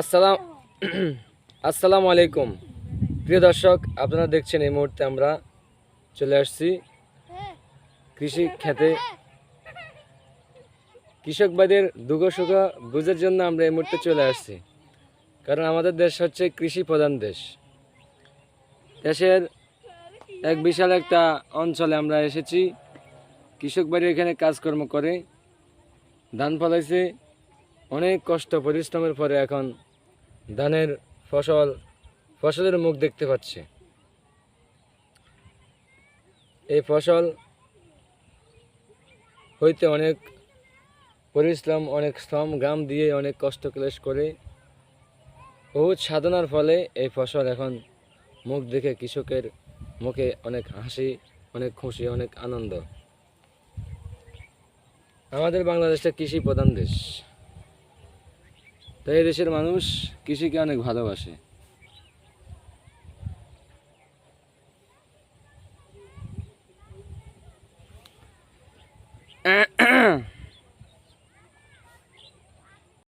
আসসালাম আসসালামু আলাইকুম। প্রিয় দর্শক, আপনারা দেখছেন এই মুহূর্তে আমরা চলে আসছি কৃষি খেতে। কৃষক ভাইদের দুঃখ সুখ বুঝের জন্য আমরা এই মুহূর্তে চলে আসছি। কারণ আমাদের দেশ হচ্ছে কৃষি প্রধান দেশ। দেশের এক বিশাল একটা অঞ্চলে আমরা এসেছি। কৃষক বাড়ি এখানে কাজকর্ম করে। ধান ফলাইছে। অনেক কষ্ট, পরিশ্রমের পরে এখন ধানের ফসল, ফসলের মুখ দেখতে পাচ্ছে। এই ফসল হইতে অনেক পরিশ্রম, অনেক শ্রম, গ্রাম দিয়ে অনেক কষ্ট ক্লেশ করে বহুত সাধনার ফলে এই ফসল এখন মুখ দেখে কৃষকের মুখে অনেক হাসি, অনেক খুশি, অনেক আনন্দ। আমাদের বাংলাদেশটা কৃষি প্রধান দেশ। তো এই দেশের মানুষ কৃষিকে অনেক ভালোবাসে।